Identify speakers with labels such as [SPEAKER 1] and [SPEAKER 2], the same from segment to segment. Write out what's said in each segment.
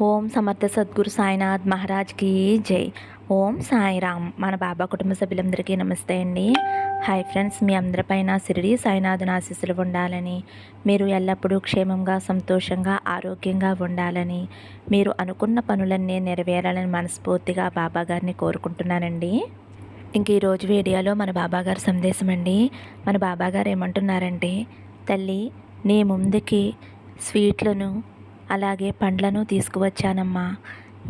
[SPEAKER 1] ఓం సమర్థ సద్గురు సాయినాథ్ మహారాజ్కి జై. ఓం సాయిరామ్ మన బాబా కుటుంబ సభ్యులందరికీ నమస్తే అండి. హాయ్ ఫ్రెండ్స్ మీ అందరిపైన సిరిడి సాయినాథుని ఆశీస్సులు ఉండాలని మీరు ఎల్లప్పుడూ క్షేమంగా సంతోషంగా ఆరోగ్యంగా ఉండాలని మీరు అనుకున్న పనులన్నీ నెరవేరాలని మనస్ఫూర్తిగా బాబా గారిని కోరుకుంటున్నానండి. ఇంక ఈరోజు వీడియోలో మన బాబాగారు సందేశం అండి. మన బాబాగారు ఏమంటున్నారంటే తల్లి నీ ముందుకి స్వీట్లను అలాగే పండ్లను తీసుకువచ్చానమ్మా.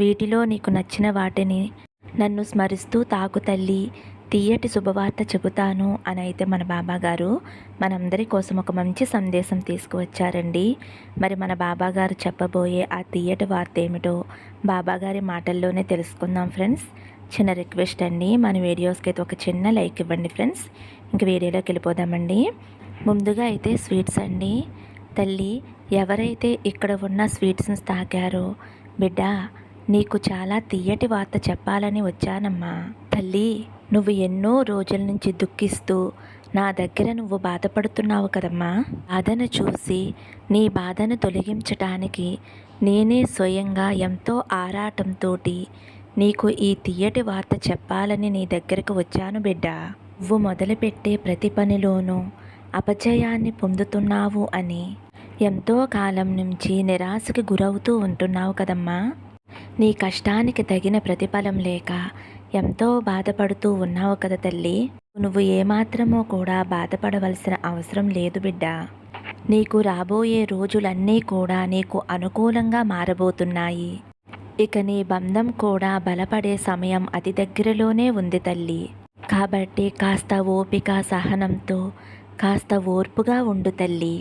[SPEAKER 1] వీటిలో నీకు నచ్చిన వాటిని నన్ను స్మరిస్తూ తాకు తల్లి తీయటి శుభవార్త చెబుతాను అని అయితే మన బాబాగారు మనందరి కోసం ఒక మంచి సందేశం తీసుకువచ్చారండి. మరి మన బాబాగారు చెప్పబోయే ఆ తీయటి వార్త ఏమిటో బాబాగారి మాటల్లోనే తెలుసుకుందాం ఫ్రెండ్స్. చిన్న రిక్వెస్ట్ అండి మన వీడియోస్కి అయితే ఒక చిన్న లైక్ ఇవ్వండి ఫ్రెండ్స్. ఇంక వీడియోలోకి వెళ్ళిపోదామండి. ముందుగా అయితే స్వీట్స్ అండి. తల్లి ఎవరైతే ఇక్కడ ఉన్న స్వీట్స్ని తాకారో బిడ్డ నీకు చాలా తీయటి వార్త చెప్పాలని వచ్చానమ్మా. తల్లి నువ్వు ఎన్నో రోజుల నుంచి దుఃఖిస్తూ నా దగ్గర నువ్వు బాధపడుతున్నావు కదమ్మా. బాధను చూసి నీ బాధను తొలగించటానికి నేనే స్వయంగా ఎంతో ఆరాటంతో నీకు ఈ తీయటి వార్త చెప్పాలని నీ దగ్గరకు వచ్చాను బిడ్డ. నువ్వు మొదలుపెట్టే ప్రతి పనిలోనూ అపజయాన్ని పొందుతున్నావు అని ఎంతో కాలం నుంచి నిరాశకు గురవుతూ ఉంటున్నావు కదమ్మా. నీ కష్టానికి తగిన ప్రతిఫలం లేక ఎంతో బాధపడుతూ ఉన్నావు కదా తల్లి. నువ్వు ఏమాత్రమో కూడా బాధపడవలసిన అవసరం లేదు బిడ్డ. నీకు రాబోయే రోజులన్నీ కూడా నీకు అనుకూలంగా మారబోతున్నాయి. ఇక నీ బంధం కూడా బలపడే సమయం అతి దగ్గరలోనే ఉంది తల్లి. కాబట్టి కాస్త ఓపిక సహనంతో కాస్త ఓర్పుగా ఉండు తల్లి.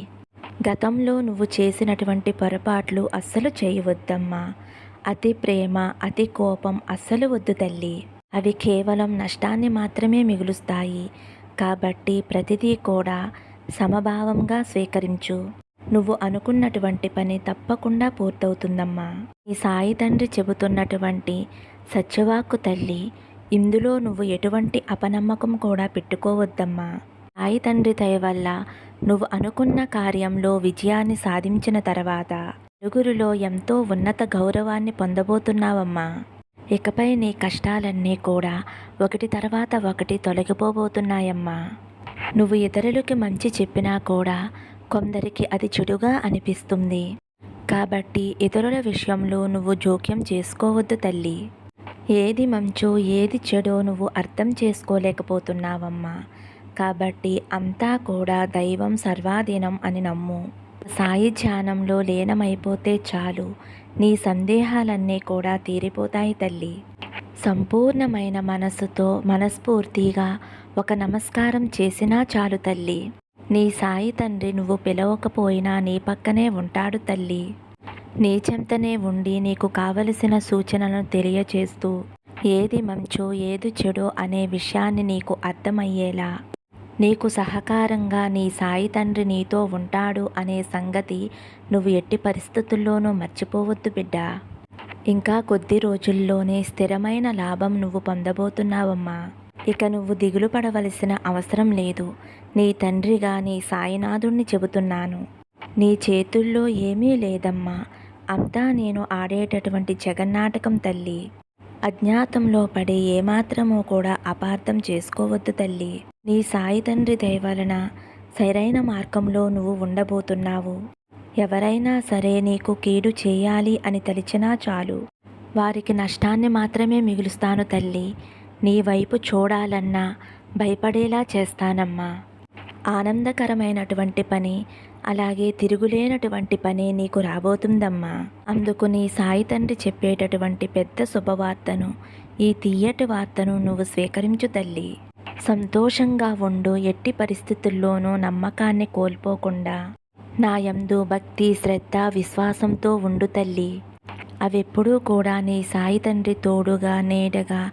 [SPEAKER 1] గతంలో నువ్వు చేసినటువంటి పొరపాట్లు అస్సలు చేయవద్దమ్మా. అతి ప్రేమ అతి కోపం అస్సలు వద్దు తల్లి. అవి కేవలం నష్టాన్ని మాత్రమే మిగులుస్తాయి. కాబట్టి ప్రతిదీ కూడా సమభావంగా స్వీకరించు. నువ్వు అనుకున్నటువంటి పని తప్పకుండా పూర్తవుతుందమ్మా. ఈ సాయి తండ్రి చెబుతున్నటువంటి సత్యవాక్కు తల్లి ఇందులో నువ్వు ఎటువంటి అపనమ్మకం కూడా పెట్టుకోవద్దమ్మా. సాయి తండ్రి దయ వల్ల నువ్వు అనుకున్న కార్యంలో విజయాన్ని సాధించిన తర్వాత నలుగురిలో ఎంతో ఉన్నత గౌరవాన్ని పొందబోతున్నావమ్మా. ఇకపై నీ కష్టాలన్నీ కూడా ఒకటి తర్వాత ఒకటి తొలగిపోబోతున్నాయమ్మా. నువ్వు ఇతరులకి మంచి చెప్పినా కూడా కొందరికి అది చెడుగా అనిపిస్తుంది. కాబట్టి ఇతరుల విషయంలో నువ్వు జోక్యం చేసుకోవద్దు తల్లి. ఏది మంచో ఏది చెడో నువ్వు అర్థం చేసుకోలేకపోతున్నావమ్మా. కాబట్టి అంతా కూడా దైవం సర్వాధీనం అని నమ్ము. సాయి ధ్యానంలో లీనమైపోతే చాలు. నీ సందేహాలన్నీ కూడా తీరిపోతాయి తల్లి. సంపూర్ణమైన మనసుతో మనస్ఫూర్తిగా ఒక నమస్కారం చేసినా చాలు తల్లి. నీ సాయి తండ్రి నువ్వు పిలవకపోయినా నీ పక్కనే ఉంటాడు తల్లి. నీ చెంతనే ఉండి నీకు కావలసిన సూచనలను తెలియచేస్తూ ఏది మంచో ఏది చెడో అనే విషయాన్ని నీకు అర్థమయ్యేలా నీకు సహకారంగా నీ సాయి తండ్రి నీతో ఉంటాడు అనే సంగతి నువ్వు ఎట్టి పరిస్థితుల్లోనూ మర్చిపోవద్దు బిడ్డ. ఇంకా కొద్ది రోజుల్లోనే స్థిరమైన లాభం నువ్వు పొందబోతున్నావమ్మా. ఇక నువ్వు దిగులు పడవలసిన అవసరం లేదు. నీ తండ్రిగా నీ సాయినాథుణ్ణి చెబుతున్నాను. నీ చేతుల్లో ఏమీ లేదమ్మా. అంతా నేను ఆడేటటువంటి జగన్నాటకం తల్లి. అజ్ఞాతంలో పడి ఏమాత్రమూ కూడా అపార్థం చేసుకోవద్దు తల్లి. నీ సాయి తండ్రి దయవలన సరైన మార్గంలో నువ్వు ఉండబోతున్నావు. ఎవరైనా సరే నీకు కీడు చేయాలి అని తలిచినా చాలు. వారికి నష్టాన్ని మాత్రమే మిగులుస్తాను తల్లి. నీ వైపు చూడాలన్నా భయపడేలా చేస్తానమ్మా. ఆనందకరమైనటువంటి పని అలాగే తిరుగులేనటువంటి పని నీకు రాబోతుందమ్మా. అందుకు నీ సాయి తండ్రి చెప్పేటటువంటి పెద్ద శుభవార్తను ఈ తీయటి వార్తను నువ్వు స్వీకరించు తల్లి. సంతోషంగా ఉండు ఎట్టి పరిస్థితుల్లోనూ నమ్మకాన్ని కోల్పోకుండా. నా యందు భక్తి శ్రద్ధ విశ్వాసంతో ఉండు తల్లి. అవెప్పుడూ కూడా నీ సాయి తండ్రి తోడుగా నీడగా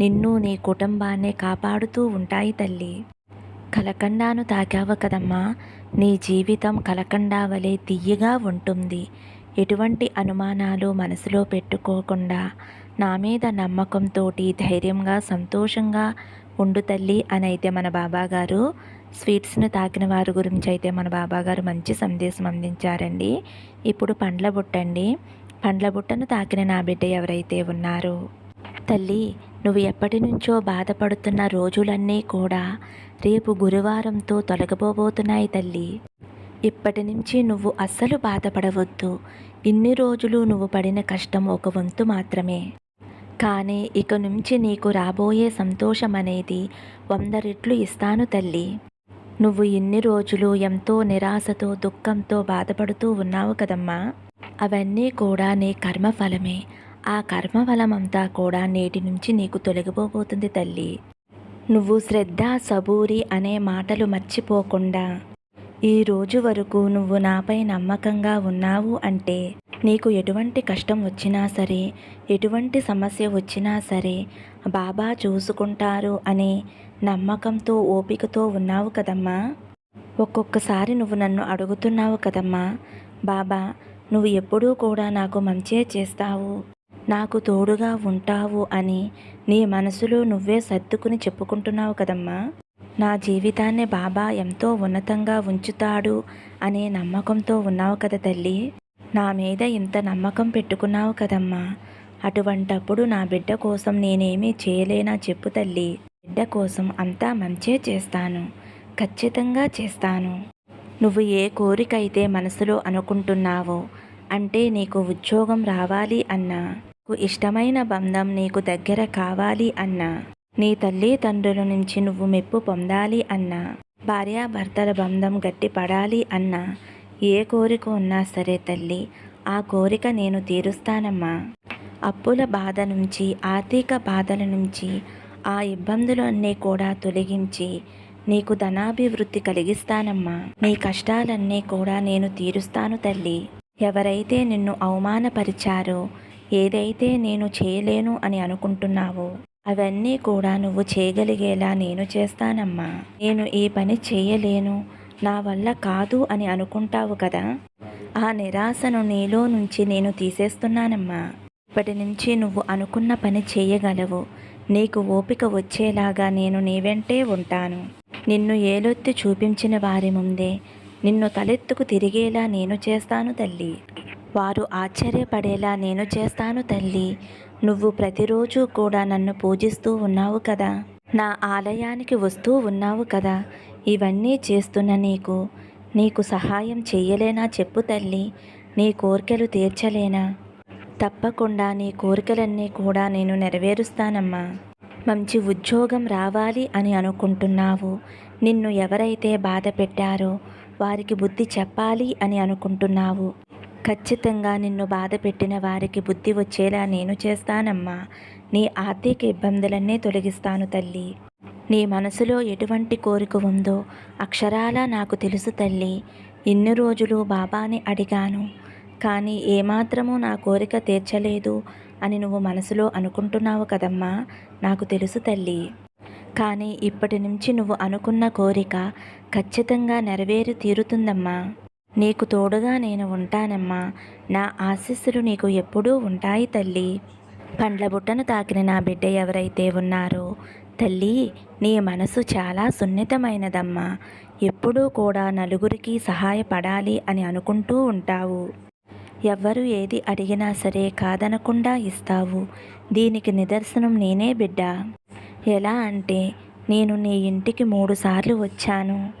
[SPEAKER 1] నిన్ను నీ కుటుంబాన్ని కాపాడుతూ ఉంటాయి తల్లి. కలకండాను తాకావు కదమ్మా. నీ జీవితం కలకండా వలె తియ్యగా ఉంటుంది. ఎటువంటి అనుమానాలు మనసులో పెట్టుకోకుండా నా మీద నమ్మకంతో ధైర్యంగా సంతోషంగా ఉండు తల్లి అని అయితే మన బాబాగారు. స్వీట్స్ను తాకిన వారి గురించి అయితే మన బాబాగారు మంచి సందేశం అందించారండి. ఇప్పుడు పండ్ల బుట్టండి. పండ్ల బుట్టను తాకిన నా బిడ్డ ఎవరైతే ఉన్నారో? తల్లి నువ్వు ఎప్పటి నుంచో బాధపడుతున్న రోజులన్నీ కూడా రేపు గురువారంతో తొలగబోబోతున్నాయి తల్లి. ఇప్పటి నుంచి నువ్వు అస్సలు బాధపడవద్దు. ఇన్ని రోజులు నువ్వు పడిన కష్టం ఒక వంతు మాత్రమే. కానీ ఇక నుంచి నీకు రాబోయే సంతోషం అనేది వంద రెట్లు ఇస్తాను తల్లి. నువ్వు ఇన్ని రోజులు ఎంతో నిరాశతో దుఃఖంతో బాధపడుతూ ఉన్నావు కదమ్మా. అవన్నీ కూడా నీ కర్మఫలమే. ఆ కర్మ బలమంతా కూడా నేటి నుంచి నీకు తొలగిపోబోతుంది తల్లి. నువ్వు శ్రద్ధ సబూరి అనే మాటలు మర్చిపోకుండా ఈ రోజు వరకు నువ్వు నాపై నమ్మకంగా ఉన్నావు అంటే నీకు ఎటువంటి కష్టం వచ్చినా సరే ఎటువంటి సమస్య వచ్చినా సరే బాబా చూసుకుంటారు అనే నమ్మకంతో ఓపికతో ఉన్నావు కదమ్మా. ఒక్కొక్కసారి నువ్వు నన్ను అడుగుతున్నావు కదమ్మా. బాబా నువ్వు ఎప్పుడూ కూడా నాకు మంచే చేస్తావు. నాకు తోడుగా ఉంటావు అని నీ మనసులో నువ్వే సర్దుకుని చెప్పుకుంటున్నావు కదమ్మా. నా జీవితాన్ని బాబా ఎంతో ఉన్నతంగా ఉంచుతాడు అనే నమ్మకంతో ఉన్నావు కదా తల్లి. నా మీద ఇంత నమ్మకం పెట్టుకున్నావు కదమ్మా. అటువంటప్పుడు నా బిడ్డ కోసం నేనేమీ చేయలేనా చెప్పు తల్లి. బిడ్డ కోసం అంతా మంచే చేస్తాను. ఖచ్చితంగా చేస్తాను. నువ్వు ఏ కోరికైతే మనసులో అనుకుంటున్నావో అంటే నీకు ఉద్యోగం రావాలి అన్నా. నీకు ఇష్టమైన బంధం నీకు దగ్గర కావాలి అన్నా. నీ తల్లి తండ్రుల నుంచి నువ్వు మెప్పు పొందాలి అన్నా. భార్యాభర్తల బంధం గట్టిపడాలి అన్నా. ఏ కోరిక ఉన్నా సరే తల్లి ఆ కోరిక నేను తీరుస్తానమ్మా. అప్పుల బాధ నుంచి ఆర్థిక బాధల నుంచి ఆ ఇబ్బందులన్నీ కూడా తొలగించి నీకు ధనాభివృద్ధి కలిగిస్తానమ్మా. నీ కష్టాలన్నీ కూడా నేను తీరుస్తాను తల్లి. ఎవరైతే నిన్ను అవమానపరిచారో ఏదైతే నేను చేయలేను అని అనుకుంటున్నావో అవన్నీ కూడా నువ్వు చేయగలిగేలా నేను చేస్తానమ్మా. నేను ఈ పని చేయలేను నా వల్ల కాదు అని అనుకుంటావు కదా? ఆ నిరాశను నీలో నుంచి నేను తీసేస్తున్నానమ్మా. ఇప్పటి నుంచి నువ్వు అనుకున్న పని చేయగలవు. నీకు ఓపిక వచ్చేలాగా నేను నీ వెంటే ఉంటాను. నిన్ను ఏలొత్తి చూపించిన వారి ముందే నిన్ను తలెత్తుకు తిరిగేలా నేను చేస్తాను తల్లి. వారు ఆశ్చర్యపడేలా నేను చేస్తాను తల్లి. నువ్వు ప్రతిరోజు కూడా నన్ను పూజిస్తూ ఉన్నావు కదా. నా ఆలయానికి వస్తూ ఉన్నావు కదా. ఇవన్నీ చేస్తున్న నీకు. నీకు సహాయం చెయ్యలేనా చెప్పు తల్లి. నీ కోరికలు తీర్చలేనా? తప్పకుండా నీ కోరికలన్నీ కూడా నేను నెరవేరుస్తానమ్మా. మంచి ఉద్యోగం రావాలి అని అనుకుంటున్నావు. నిన్ను ఎవరైతే బాధ పెట్టారో వారికి బుద్ధి చెప్పాలి అని అనుకుంటున్నావు. ఖచ్చితంగా నిన్ను బాధ పెట్టిన వారికి బుద్ధి వచ్చేలా నేను చేస్తానమ్మా. నీ ఆర్థిక ఇబ్బందులన్నీ తొలగిస్తాను తల్లి. నీ మనసులో ఎటువంటి కోరిక ఉందో అక్షరాలా నాకు తెలుసు తల్లి. ఇన్ని రోజులు బాబాని అడిగాను. కానీ ఏమాత్రమూ నా కోరిక తీర్చలేదు అని నువ్వు మనసులో అనుకుంటున్నావు కదమ్మా. నాకు తెలుసు తల్లి. కానీ ఇప్పటి నుంచి నువ్వు అనుకున్న కోరిక ఖచ్చితంగా నెరవేరి తీరుతుందమ్మా. నీకు తోడుగా నేను ఉంటానమ్మా. నా ఆశీస్సులు నీకు ఎప్పుడూ ఉంటాయి తల్లి. పండ్ల బుట్టను తాకిన నా బిడ్డ ఎవరైతే ఉన్నారో తల్లి నీ మనసు చాలా సున్నితమైనదమ్మా. ఎప్పుడూ కూడా నలుగురికి సహాయపడాలి అని అనుకుంటూ ఉంటావు. ఎవ్వరు ఏది అడిగినా సరే కాదనకుండా ఇస్తావు. దీనికి నిదర్శనం నేనే బిడ్డ. ఎలా అంటే నేను నీ ఇంటికి మూడుసార్లు వచ్చాను.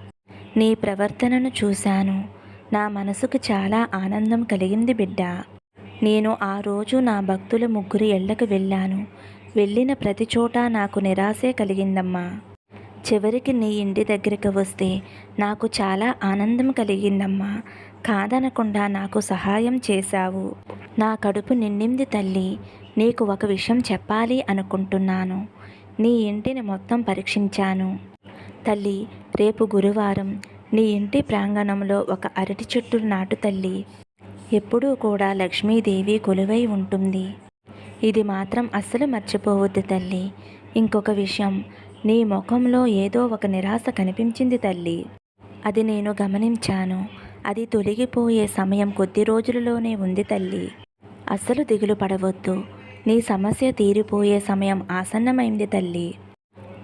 [SPEAKER 1] నీ ప్రవర్తనను చూశాను. నా మనసుకు చాలా ఆనందం కలిగింది బిడ్డ. నేను ఆ రోజు నా భక్తుల ముగ్గురు ఇళ్ళకు వెళ్ళాను. వెళ్ళిన ప్రతి చోట నాకు నిరాశే కలిగిందమ్మా. చివరికి నీ ఇంటి దగ్గరికి వస్తే నాకు చాలా ఆనందం కలిగిందమ్మా. కాదనకుండా నాకు సహాయం చేశావు. నా కడుపు నిండింది తల్లి. నీకు ఒక విషయం చెప్పాలి అనుకుంటున్నాను. నీ ఇంటిని మొత్తం పరీక్షించాను. తల్లి రేపు గురువారం నీ ఇంటి ప్రాంగణంలో ఒక అరటి చెట్టు నాటు తల్లి. ఎప్పుడూ కూడా లక్ష్మీదేవి కొలువై ఉంటుంది. ఇది మాత్రం అస్సలు మర్చిపోవద్దు తల్లి. ఇంకొక విషయం నీ ముఖంలో ఏదో ఒక నిరాశ కనిపించింది తల్లి. అది నేను గమనించాను. అది తొలగిపోయే సమయం కొద్ది రోజులలోనే ఉంది తల్లి. అస్సలు దిగులు పడవద్దు. నీ సమస్య తీరిపోయే సమయం ఆసన్నమైంది తల్లి.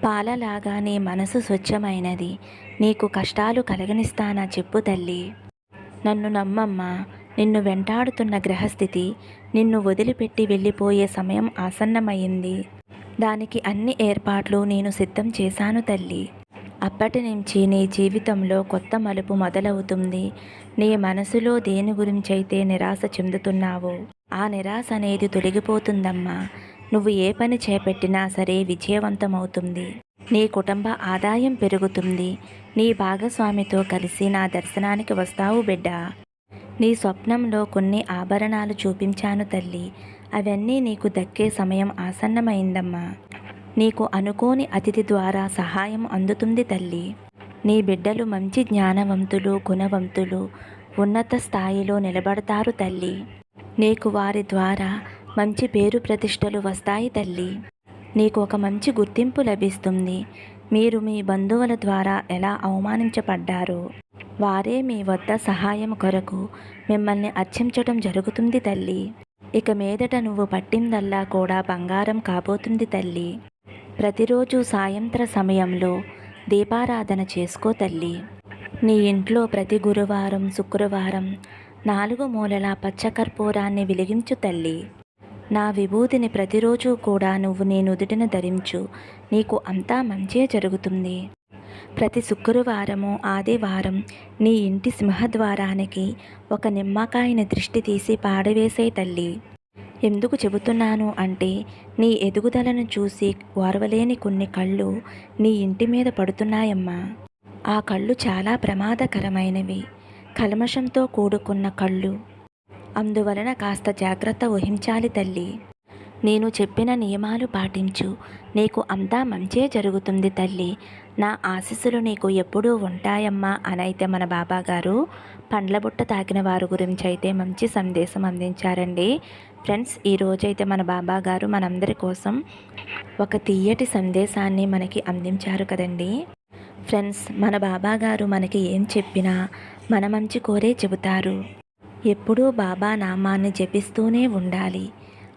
[SPEAKER 1] పాలలాగా నీ మనసు స్వచ్ఛమైనది. నీకు కష్టాలు కలగనిస్తానా చెప్పు తల్లి. నన్ను నమ్మమ్మా నిన్ను వెంటాడుతున్న గ్రహస్థితి నిన్ను వదిలిపెట్టి వెళ్ళిపోయే సమయం ఆసన్నమైంది దానికి అన్ని ఏర్పాట్లు నేను సిద్ధం చేశాను తల్లి. అప్పటి నుంచి నీ జీవితంలో కొత్త మలుపు మొదలవుతుంది. నీ మనసులో దేని గురించైతే నిరాశ చెందుతున్నావో ఆ నిరాశ అనేది తొలగిపోతుందమ్మా. నువ్వు ఏ పని చేపట్టినా సరే విజయవంతమవుతుంది. నీ కుటుంబ ఆదాయం పెరుగుతుంది. నీ భాగస్వామితో కలిసి నా దర్శనానికి వస్తావు బిడ్డ. నీ స్వప్నంలో కొన్ని ఆభరణాలు చూపించాను తల్లి. అవన్నీ నీకు దక్కే సమయం ఆసన్నమైందమ్మా. నీకు అనుకోని అతిథి ద్వారా సహాయం అందుతుంది తల్లి. నీ బిడ్డలు మంచి జ్ఞానవంతులు గుణవంతులు ఉన్నత స్థాయిలో నిలబడతారు తల్లి. నీకు వారి ద్వారా మంచి పేరు ప్రతిష్టలు వస్తాయి తల్లి. నీకు ఒక మంచి గుర్తింపు లభిస్తుంది. మీరు మీ బంధువుల ద్వారా ఎలా అవమానించబడ్డారు? వారే మీ వద్ద సహాయం కొరకు మిమ్మల్ని అర్చించటం జరుగుతుంది తల్లి. ఇక మీదట నువ్వు పట్టిందల్లా కూడా బంగారం కాబోతుంది తల్లి. ప్రతిరోజు సాయంత్ర సమయంలో దీపారాధన చేసుకో తల్లి. నీ ఇంట్లో ప్రతి గురువారం శుక్రవారం నాలుగు మూలల పచ్చకర్పూరాన్ని వెలిగించు తల్లి. నా విభూతిని ప్రతిరోజు కూడా నువ్వు నీ నుదుటిన ధరించు. నీకు అంతా మంచే జరుగుతుంది. ప్రతి శుక్రవారము ఆదివారం నీ ఇంటి సింహద్వారానికి ఒక నిమ్మకాయని దృష్టి తీసి పాడవేసే తల్లి. ఎందుకు చెబుతున్నాను అంటే నీ ఎదుగుదలను చూసి ఓర్వలేని కొన్ని కళ్ళు నీ ఇంటి మీద పడుతున్నాయమ్మా. ఆ కళ్ళు చాలా ప్రమాదకరమైనవి. కల్మషంతో కూడుకున్న కళ్ళు. అందువలన కాస్త జాగ్రత్త వహించాలి తల్లి. నేను చెప్పిన నియమాలు పాటించు. నీకు అంతా మంచే జరుగుతుంది తల్లి. నా ఆశీస్సులు నీకు ఎప్పుడూ ఉంటాయమ్మా అనైతే మన బాబా గారు పండ్ల బుట్ట తాకిన వారి గురించి అయితే మంచి సందేశం అందించారండి. ఫ్రెండ్స్ ఈరోజైతే మన బాబా గారు మనందరి కోసం ఒక తీయటి సందేశాన్ని మనకి అందించారు కదండి. ఫ్రెండ్స్ మన బాబా గారు మనకి ఏం చెప్పినా మన మంచి కోరే చెబుతారు. ఎప్పుడూ బాబా నామాన్ని జపిస్తూనే ఉండాలి.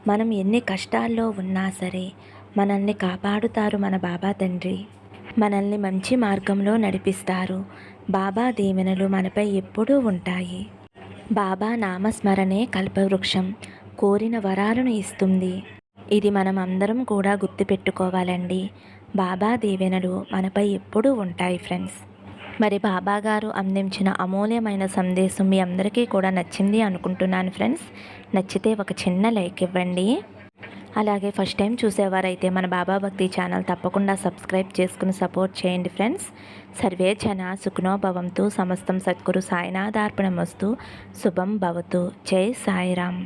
[SPEAKER 1] మనం ఎన్ని కష్టాల్లో ఉన్నా సరే మనల్ని కాపాడుతారు మన బాబా తండ్రి. మనల్ని మంచి మార్గంలో నడిపిస్తారు. బాబా దీవెనలు మనపై ఎప్పుడూ ఉంటాయి. బాబా నామస్మరణే కల్పవృక్షం. కోరిన వరాలను ఇస్తుంది. ఇది మనం అందరం కూడా గుర్తుపెట్టుకోవాలండి. బాబా దీవెనలు మనపై ఎప్పుడూ ఉంటాయి ఫ్రెండ్స్. మరి బాబా గారు అందించిన అమూల్యమైన సందేశం మీ అందరికీ కూడా నచ్చింది అనుకుంటున్నాను ఫ్రెండ్స్. నచ్చితే ఒక చిన్న లైక్ ఇవ్వండి. అలాగే ఫస్ట్ టైం చూసేవారైతే మన బాబా భక్తి ఛానల్ తప్పకుండా సబ్స్క్రైబ్ చేసుకుని సపోర్ట్ చేయండి ఫ్రెండ్స్. సర్వే జన సుఖనోభవంతో సమస్తం సద్గురు సాయినాథార్పణమస్తు శుభం భవతు. జై సాయిరామ్.